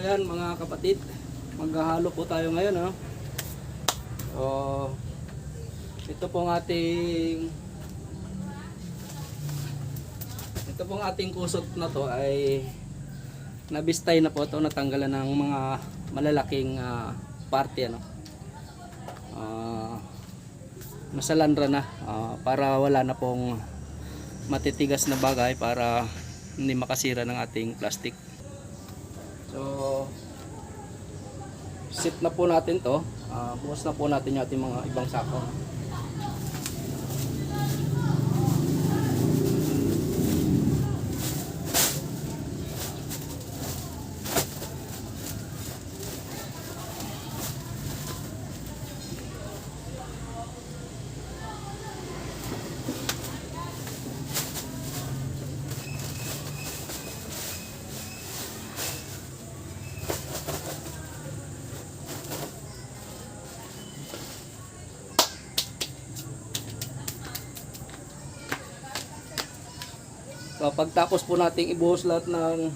ayan mga kapatid, maghahalo po tayo ngayon. Ano? So, ito pong ating ito pong ating kusot na to ay nabistay na po ito, natanggalan ng mga malalaking ah, parte. Ano? Ah, nasalandra na ah, para wala na pong matitigas na bagay para hindi makasira ng ating plastic. So, sit na po natin to. Uh, bukas na po natin yung ating mga ibang sako. So, pagtapos po nating ibuhos lahat ng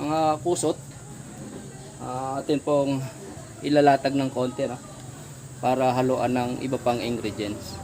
mga kusot, ah, atin pong ilalatag ng konti no? para haluan ng iba pang ingredients.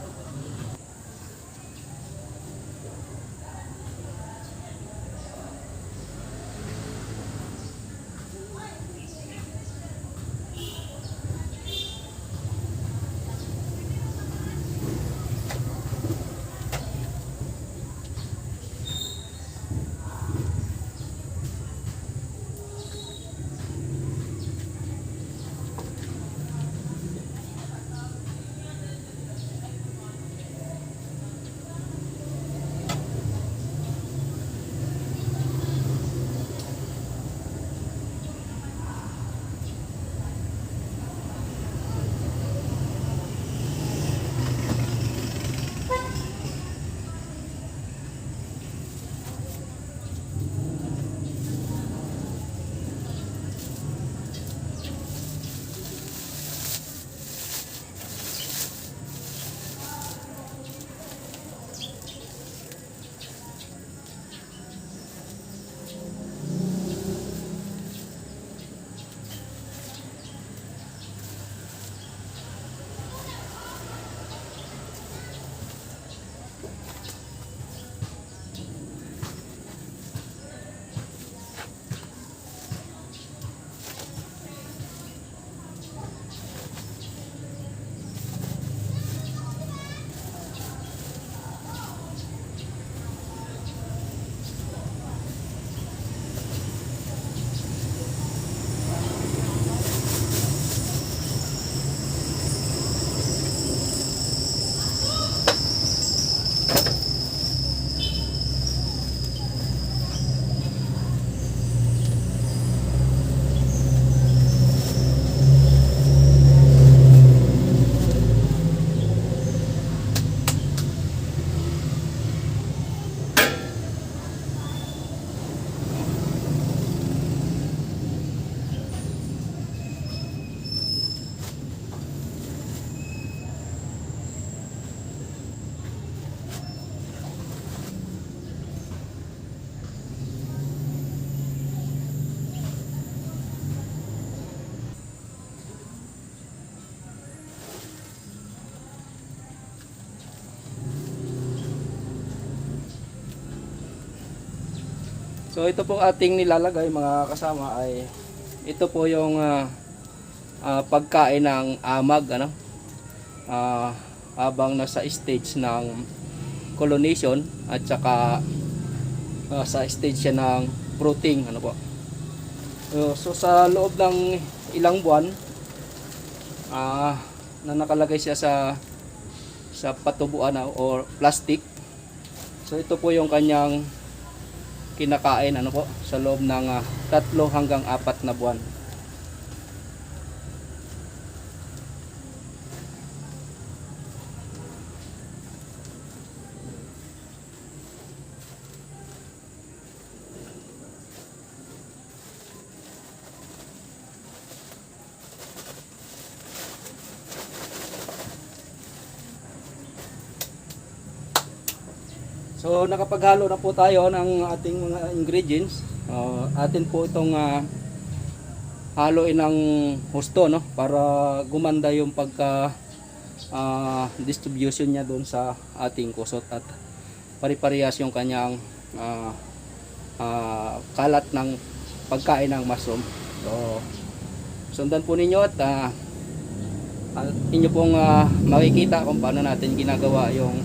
So ito pong ating nilalagay mga kasama ay ito po yung ah, ah, pagkain ng amag ano. Ah, habang nasa stage ng colonization at saka ah, sa stage siya ng fruiting ano po. So, so sa loob ng ilang buwan ah na nakalagay siya sa sa patubuan na or plastic. So ito po yung kanyang kinakain ano po sa loob ng ah, tatlo hanggang apat na buwan. So nakapaghalo na po tayo ng ating mga ingredients. Uh, atin po itong ah, haluin ng husto no para gumanda yung pagka ah, distribution niya doon sa ating kusot at pare-parehas yung kanyang ah, ah, kalat ng pagkain ng mushroom. So sundan po ninyo at ah, inyo pong ah, makikita kung paano natin ginagawa yung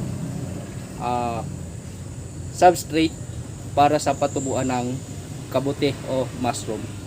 ah, substrate para sa patubuan ng kabuti o mushroom.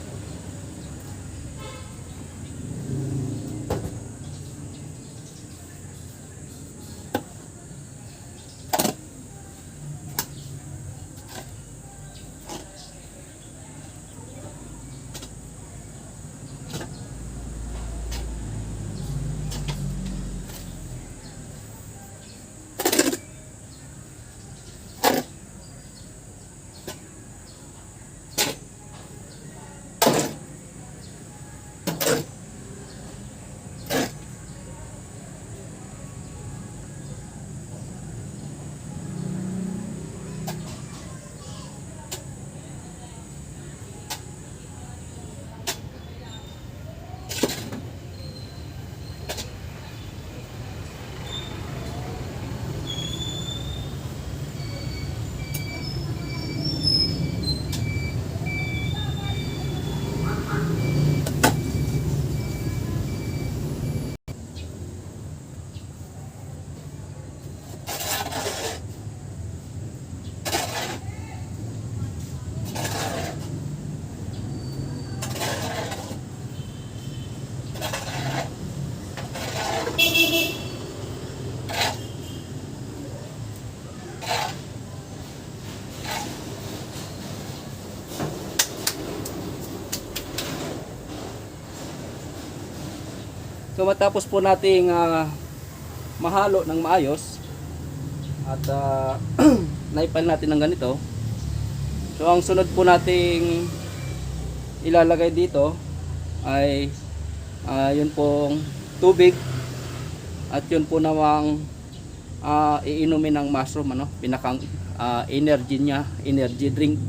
So matapos po nating ah, mahalo ng maayos at uh, naipal natin ng ganito. So ang sunod po nating ilalagay dito ay ah, yun pong tubig at yun po namang ah, iinumin ng mushroom ano, pinakang ah, energy niya, energy drink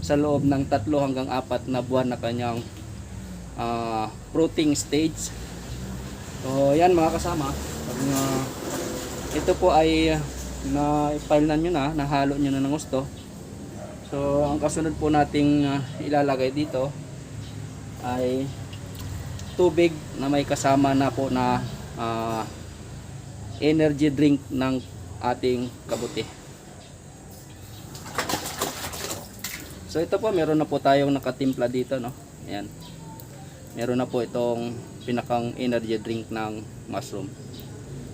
sa loob ng tatlo hanggang apat na buwan na kanyang ah, fruiting stage. So, yan mga kasama. Pag na- ito po ay uh, na-file na nyo na, nahalo nyo na ng gusto. So, ang kasunod po nating uh, ilalagay dito ay tubig na may kasama na po na uh, energy drink ng ating kabuti. So, ito po, meron na po tayong nakatimpla dito, no? Ayan meron na po itong pinakang energy drink ng mushroom.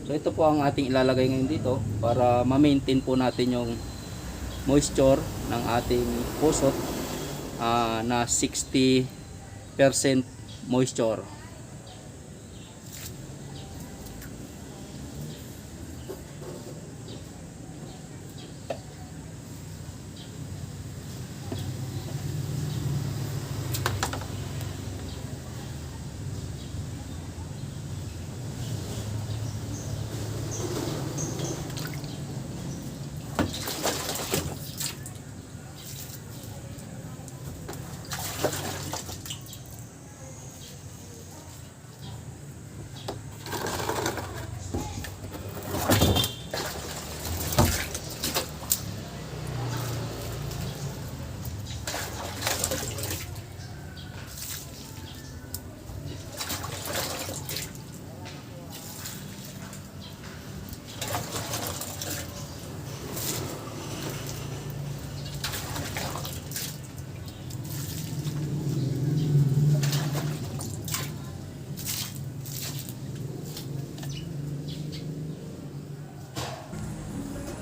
So ito po ang ating ilalagay ngayon dito para ma-maintain po natin yung moisture ng ating pusot ah, na 60% moisture.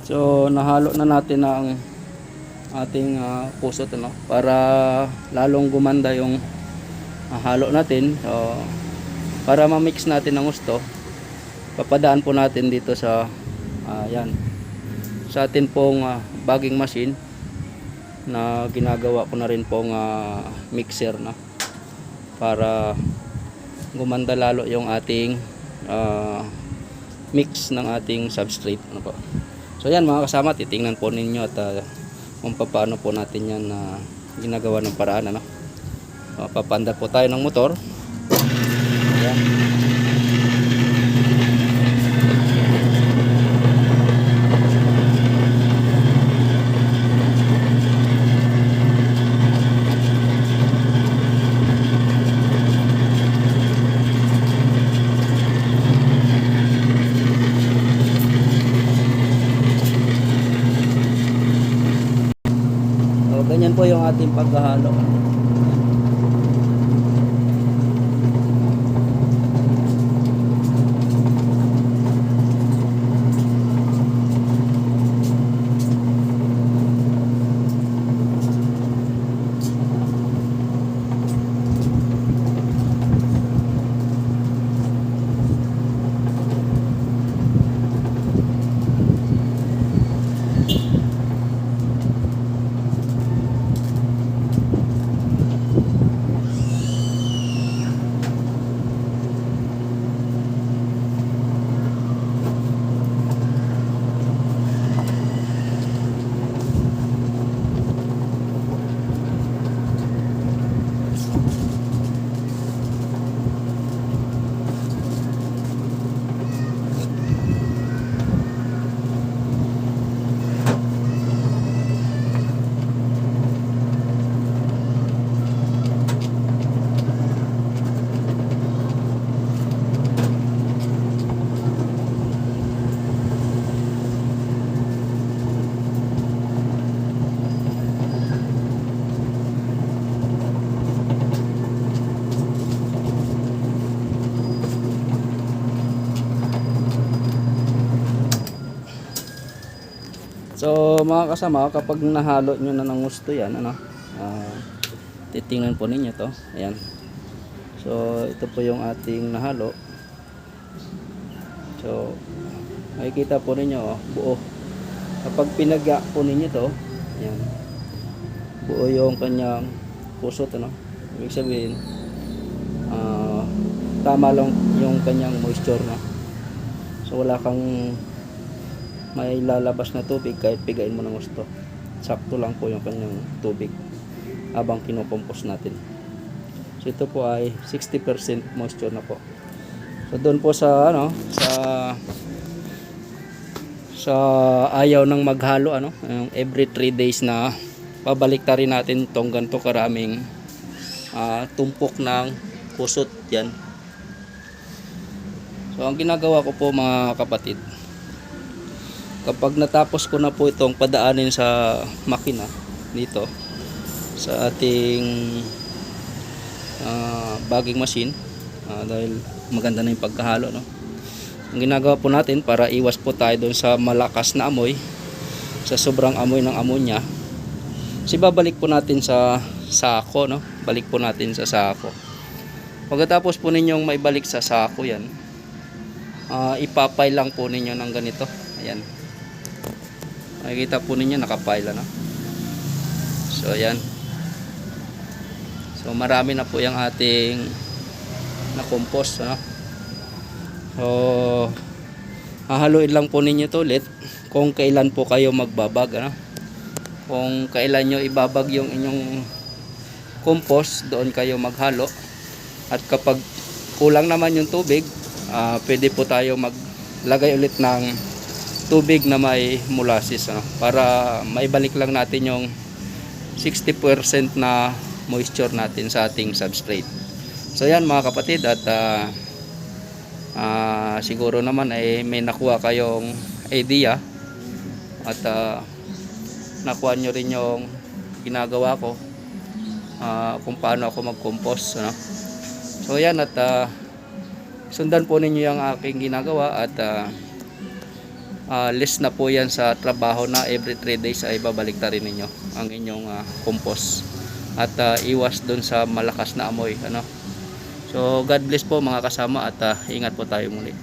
So nahalo na natin ang ating ah, pusot ano para lalong gumanda yung ah, halo natin. So para ma-mix natin ang gusto, papadaan po natin dito sa yan. Sa atin pong ah, bagging machine na ginagawa ko na rin pong ah, mixer na para gumanda lalo yung ating ah, mix ng ating substrate ano po. So yan mga kasama, titingnan po ninyo at uh, kung paano po natin yan na ginagawa ng paraan ano. Papanda po tayo ng motor. Ayan. So mga kasama, kapag nahalo nyo na ng gusto yan, ano, ah, titingnan po ninyo to. Ayan. So ito po yung ating nahalo. So makikita po ninyo, oh, buo. Kapag pinagya po ninyo to, ayan, buo yung kanyang pusot, ano. Ibig sabihin, ah, tama lang yung kanyang moisture, no. So wala kang may lalabas na tubig kahit pigain mo ng gusto. Sakto lang po yung kanyang tubig habang kinokompos natin. So ito po ay 60% moisture na po. So doon po sa ano sa sa ayaw ng maghalo ano yung every 3 days na pabalik rin natin tong ganito karaming ah, tumpok ng kusot yan. So ang ginagawa ko po mga kapatid kapag natapos ko na po itong padaanin sa makina dito sa ating ah, bagging machine ah, dahil maganda na yung pagkahalo no? Ang ginagawa po natin para iwas po tayo doon sa malakas na amoy sa sobrang amoy ng ammonia si babalik po natin sa sako no? Balik po natin sa sako. Pagkatapos po ninyong maibalik sa sako yan ah, ipapay lang po ninyo ng ganito. Ayan Makikita po ninyo nakapile na. So ayan. So marami na po yung ating na compost ano. So hahaluin lang po ninyo to ulit kung kailan po kayo magbabag ano. Kung kailan nyo ibabag yung inyong compost, doon kayo maghalo. At kapag kulang naman yung tubig, ah, pwede po tayo maglagay ulit ng tubig na may molasses ano, para maibalik lang natin yung 60% na moisture natin sa ating substrate. So yan mga kapatid at ah, ah, siguro naman ay may nakuha kayong idea at ah, nakuha nyo rin yung ginagawa ko ah, kung paano ako mag-compost ano. So yan at ah, sundan po ninyo yung aking ginagawa at ah, uh, list na po yan sa trabaho na every 3 days ay babalik rin ninyo ang inyong ah, compost at ah, iwas dun sa malakas na amoy ano? So God bless po mga kasama at ah, ingat po tayo muli